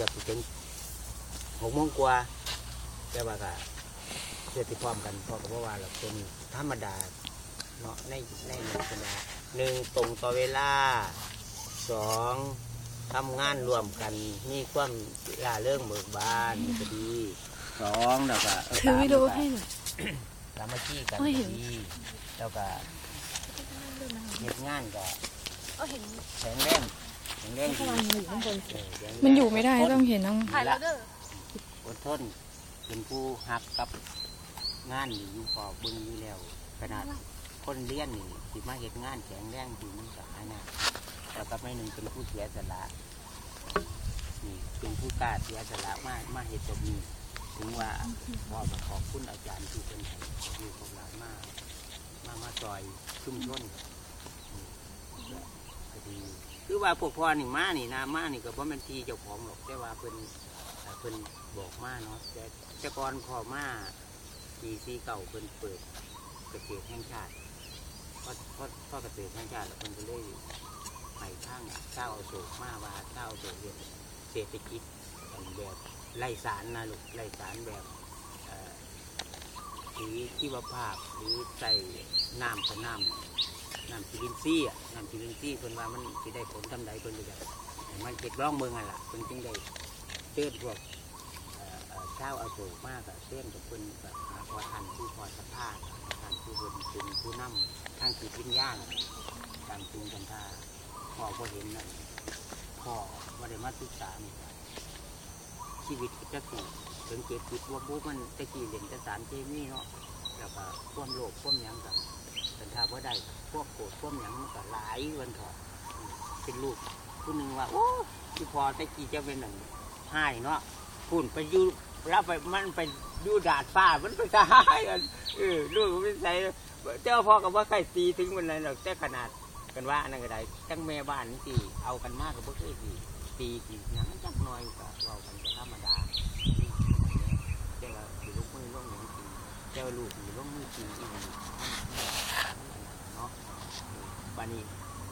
กือบสิถึงหกโมงกว่าแต่ว่าก็เพื่อที่พร้อมกันเพราะก็ว่าเราเป็นธรรมดาเนาะในในลักษณะหนึ่งตรงต่อเวลาสองทำงานร่วมกันมีความล่าเรื่องเบิกบานก็ดีสองแล้วก็ถือวิดีโอให้หน่อยสามัคคีกันโอ้ก็ยเห็นดีแล้วก็เฮ็ดงานก็ก็เห็นแข็งแรง แข็งแรงพดีลังอยู่ข้างบนเออแข็งแรงมันอยู่ไม่ได้ต้องเห็นน้องถ่ายแล้วเด้ออดทนเป็นผู้หักกับงานนี่อยู่พอเบิ่งอยู่แล้ว ขนาดคนเลี้ยนนี่สิมาเฮ็ดงานแข็งแรงดีมันก็หายากแต่กับไม่หนึ่งเป็นผู้เสียสละนี่เป็นผู้กล้าเสียสละมากมาเฮ็ดตรงนี้ถึงว่าพ่อก็ขอบคุณอาจารย์ที่เป็นให้องลูกของหลานมามามาซอยชุมชนก็ดี คือว่าพวกพ่อนี่มานี่นะมานี่ก็บ่แม่นทีเจ้าของหรอกแต่ว่าเพิ่นเพิ่นบอกมาเนาะแต่แต่ก่อนพ่อมาปีซีเก่าเพิ่นเปิดเกษตรแห่งชาติพอพอพอเกษตรแห่งชาติแล้วเพิ่นก็เลยไปทางเจ้าเอาโศกมาว่าเจ้าโศกเรียนเศรษฐกิจแบบไร้สารนะลูกไร้สารแบบเอ่อสีชีวภาพหรือใส่น้ำกับน้ำ น้ำจิลินซี่อะน้ำจิลินซี่เพิ่นว่ามันสิได้ผลทำใดเพิ่นเลยจะให้มันเก็บร่องเมืองอะล่ะเพิ่นจึงได้เตือนพวกเอ่อเอ่อชาวอาโศกมากอะเตือนกับเพิ่นแบบหาพอทันผู้พอสภาพทันผู้เพิ่นเป็นผู้นำทางจิตวิญญาณตามจริงกันท่าพ่อก็เห็นนั่นพ่อว่าได้มาศึกษานี่ครับชีวิตก็จะสิถึงเก็บคิดว่าบุมันตะกี้เล่นแต่สารเคมีเนาะแล้วก็ความโลภความหยังกัน เป็นถ้าว่าได้พวกโกรธพวกหยังมันก็หลายวันถอะอืมเป็นลูกผู้หนึ่งว่าโอ้ที่พอแตะกี้จะเป็นหนึ่งห้เนาะพุ่นไปยู่รับไปมันไปยู่ดาดฟ้ามันไปตายกันเออลูกไมันเป็นไงเจ้าพ่อกับว่าใครตีถึงวันนั้นหรอกแต่ขนาดกันว่าอันนั้นก็ได้ตั้งแม่บ้านนี่สิเอากันมากกับพวกเคยตีตีตีหยังจักน่อยก็เรากันธรรมดาเจ้าลูกมือลูกหนึ่งตีเจ้าลูกอยู่ลูกมือตีอีก บันนี้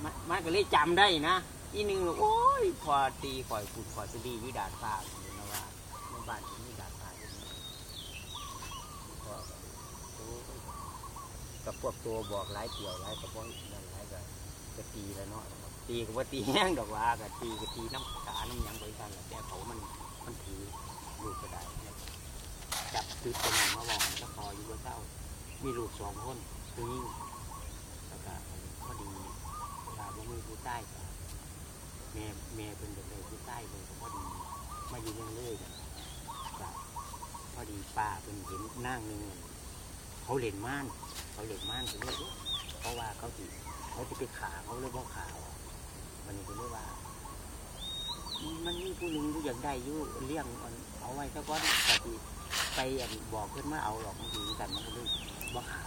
มันมันก็เลยจำได้นะอีหนึงโอ้ยพอตีข่อยขุดข่อยสดีวิดาดฟ้าผมนะว่าในบ้านมีดาดฟ้าอยู่นี่อก็โอ้ยกับพวกตัวบอกหลายเกี่ยวหลายกับพวกนั่นหลายก็ก็ตีแล้วเนาะตีก็ว่าตีแห้งดอกว่าก็ตีก็ตีน้ำขาน้ำหยังไปกันแหละแต่เขามันมันถือลูกก็ได้จับคือตัวหนึ่งมาบอกแล้วพออยู่ว่าเศร้ามีลูกสองคนคือยิ่งแล้วก็ อดีเวลาบ่มีผู้ใต้ก็แม่แม่เป็นเด็กเลยผู้ใต้เลยก็พอดีมาอยู่เรื่องเลยกันก็พอดีป้าเป็นเห็นนั่งหนึ่งเขาเล่นม่าน เขาเล่นม่านไปเลยเพราะว่าเขาสิเขาจะไปขาเขาเลยบ่ขาเอาวันนี้ก็เลยว่า มันมีผู้หนึ่งผู้อยากได้อยู่เลี้ยงมันเอาไว้สักวันก็สิไปอันบอกเพื่อนมาเอาหรอกมันดีกันมันก็เลยบ่ขา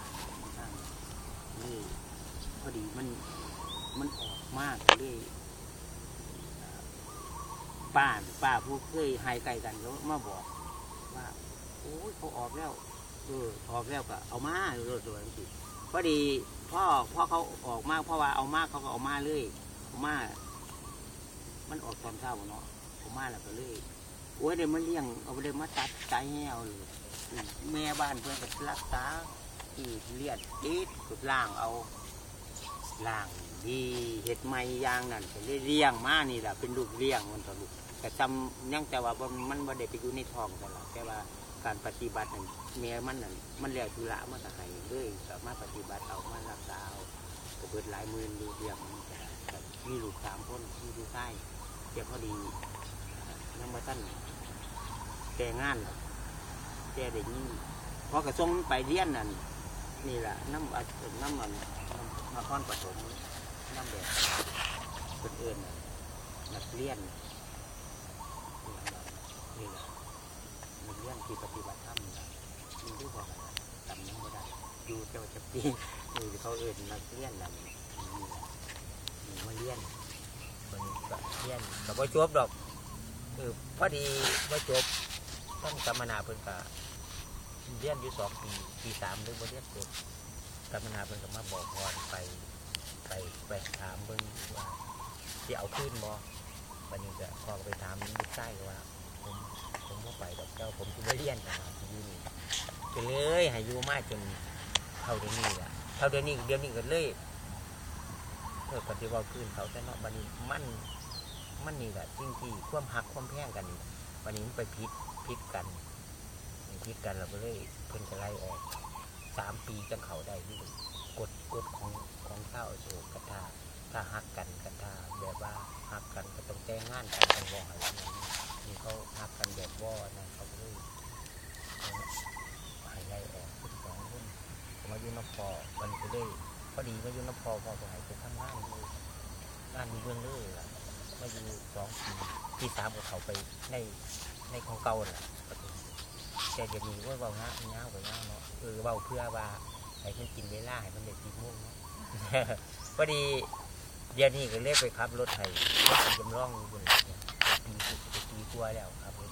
ข้างนี่ พอดีมันมันออกมากเลยป้าป้าผู้เคยหายไก่กันเขามาบอกว่าโอ้ยเขาออกแล้วเออออกแล้วก็เอามาโดดๆสิพอดีพ่อพ่อเขาออกมากเพราะว่าเอามากเขาก็เอามาเลยเอามามันออกตอนเช้าเนาะเอามาแล้วก็เลยโอ้ยเดี๋ยวมันเลี้ยงเอาไปเลยมาตัดใจให้เอาเลยอืมแม่บ้านเพื่อนก็รักษาที่เลียดดิดสุดล่างเอา ล่างดีเห็ดไม้ยางนั่นก็เลยเลี้ยงมานี่แหละเป็นลูกเลี้ยงมันต่อลูกแต่จำยังแต่ว่ามันบ่ได้ไปอยู่ในท้องแต่ละแต่ว่าการปฏิบัตินั่นเมียมันนั่นมันแล้วจุละมันก็ให้เลยก็มารถปฏิบัติเอามารักษาเอาก็เบิดหลายหมื่นดูเลี้ยงมันก็ก็มีลูกสามคนมีลูกชายเดี๋ยวพอดียังมาตั้นแต่งานหรอกแต่เด็กนี่พอกระทรงไปเรียนนั่นนี่แหละน้ำอัดน้ำมัน นครปฐมน้ำแบบคนอื่นนักเรียนนี่แหละนักเรียนที่ปฏิบัติธรรมนี่ด้วยบอกอะไรจำยังไม่ได้อยู่เจ้าจะปีนี่เขาเอื่นนักเรียนนั่นนี่แหละมาเรียนคนก็เรียนแต่ว่าจบดอกเออพอดีว่าจบต้องกรรมนาเพิ่นกะเรียนอยู่สองปีปีสามหรือบ่าเรียนจบ กรรมนาเพิ่นก็มาบอกพรไปไปไปถามเบิ่งว่าสิเอาขึ้นบ่วันนี้ก็พอก็ไปถามลูกชายก็ว่าผมผมบ่ไปดอกเจ้าผมจะไม่เรียนนะที่อยู่นี่ก็เลยให้อยู่มาจนเท่าเดี๋ยวนี้แหละเท่าเดี๋ยวนี้เดี๋ยวนี้ก็เลยเออปฏิวัติขึ้นเขาแต่เนาะวันนี้มันมันนี่แหละสิ่งที่ความหักความแพงกันนี่วันนี้มันไปพิษพิษกันพิษกันเราก็เลยเพิ่นจะไล่ออก สามปีจังเขาได้ที่กฎกฎของของเช่าโศกกระทาถ้าหักกันกระทาแบบว่าหักกันก็ต้องแต่งงานกันกันวอะไรอย่างนี้นี่เขาหักกันแบบว่านะเขาก็เลยหายไล่ออกสองคนผมมาอยู่นพอมันก็เลยพอดีมาอยู่นพอพอไปหายไปทำงานอยู่งานมีเรื่องเลยล่ะมาอยู่สองปีที่สามกับเขาไปในในของเก่าน่ะ แกจะมีว่าเบาง่ายง่ายไปง่ายเนาะเออเบาเพื่อว่าให้มันกินเวลาให้มันเด็ดดีมุ่งเนาะพอดีเดี๋ยวนี้ก็เรียกไปขับรถไทยรถจำลองอยู่บนเนี่ยปีปีกว่าแล้วครับรถ